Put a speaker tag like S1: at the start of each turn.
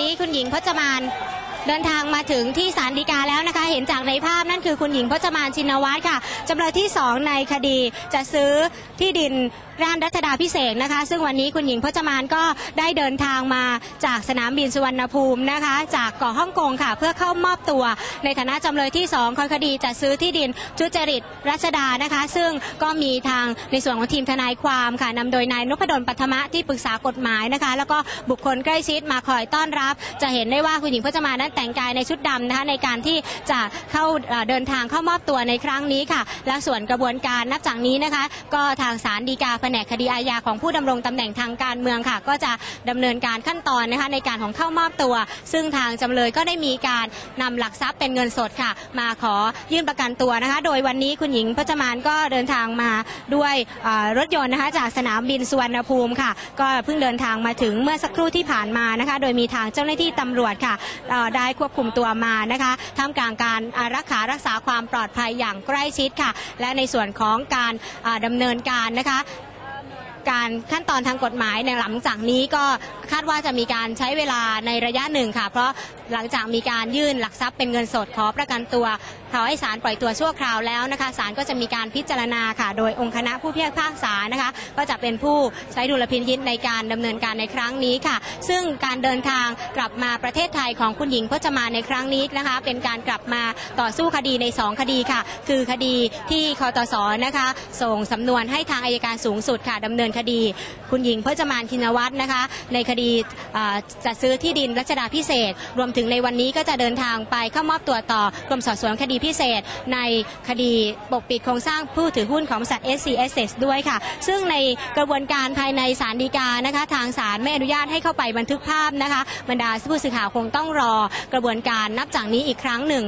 S1: นี้คุณหญิงพจมาน เดินทางมาถึงที่ศาลฎีกาแล้วนะคะ เห็นจากในภาพนั่นคือคุณหญิงพจมานชินวัตรค่ะจำเลยที่สองในคดีจะซื้อที่ดินร้านรัชดาพิเศษนะคะ ซึ่งวันนี้คุณหญิงพจมานก็ได้เดินทางมาจากสนามบินสุวรรณภูมินะคะ จากเกาะฮ่องกงค่ะ เพื่อเข้ามอบตัว ในฐานะจำเลยที่สองของคดีจะซื้อที่ดินทุจริตรัชดานะคะ ซึ่งก็มีทางในส่วนของทีมทนายความค่ะนำโดยนายนพดลปัทมะที่ปรึกษากฎหมายนะคะ แล้วก็บุคคลใกล้ชิดมาคอยต้อนรับ จะเห็นได้ว่าคุณหญิงพจมานนั้นแต่งกายในชุดดำนะคะในการที่จะเข้าเดินทางเข้ามอบตัวในครั้งนี้ค่ะ และส่วนกระบวนการนับจากนี้นะคะ ก็ทางศาลฎีกาแผนกคดีอาญาของผู้ดำรงตำแหน่งทางการเมืองค่ะ ก็จะดำเนินการขั้นตอนนะคะในการของเข้ามอบตัว ซึ่งทางจำเลยก็ได้มีการนำหลักทรัพย์เป็นเงินสดค่ะ มาขอยื่นประกันตัวนะคะ โดยวันนี้คุณหญิงพจมานก็เดินทางมาด้วยรถยนต์นะคะจากสนามบินสุวรรณภูมิค่ะ ก็เพิ่งเดินทางมาถึงเมื่อสักครู่ที่ผ่านมานะคะ โดยมีทางเจ้าหน้าที่ตำรวจค่ะเอ่อได้ควบคุมตัวมานะคะท่ามกลางการรักษารักษาความปลอดภัยอย่างใกล้ชิดค่ะ และในส่วนของการดำดำเนินการนะคะ การขั้นตอนทางกฎหมายในหลังจากนี้ก็คาดว่าจะมีการใช้เวลาในระยะหนึ่งค่ะ เพราะหลังจากมีการยื่นหลักทรัพย์เป็นเงินสดขอประกันตัวขอให้ศาลปล่อยตัวชั่วคราวแล้วนะคะศาลก็จะมีการพิจารณาค่ะ โดยองค์คณะผู้พิพากษานะคะ ก็จะเป็นผู้ใช้ดุลพินิจในการดำเนินการในครั้งนี้ค่ะ ซึ่งการเดินทางกลับมาประเทศไทยของคุณหญิงพจมานในครั้งนี้นะคะ เป็นการกลับมาต่อสู้คดีใน 2 คดีค่ะ คือคดีที่คอตสนะคะ ส่งสำนวนให้ทางอายการสูงสุดค่ะดำเนินคดี คุณหญิงพจมานชินวัตรนะคะ ในคดีจัดซื้อที่ดินรัชดาพิเศษ รวมถึงในวันนี้ก็จะเดินทางไปเข้ามอบตัวต่อกรมสอบสวนคดีพิเศษ ในคดีปกปิดโครงสร้างผู้ถือหุ้นของบริษัท SCSS ด้วยค่ะ ซึ่งในกระบวนการภายในศาลฎีกานะคะ ทางศาลไม่อนุญาตให้เข้าไปบันทึกภาพนะคะบรรดาผู้สื่อข่าวคงต้องรอกระบวนการนับจากนี้อีกครั้งหนึ่ง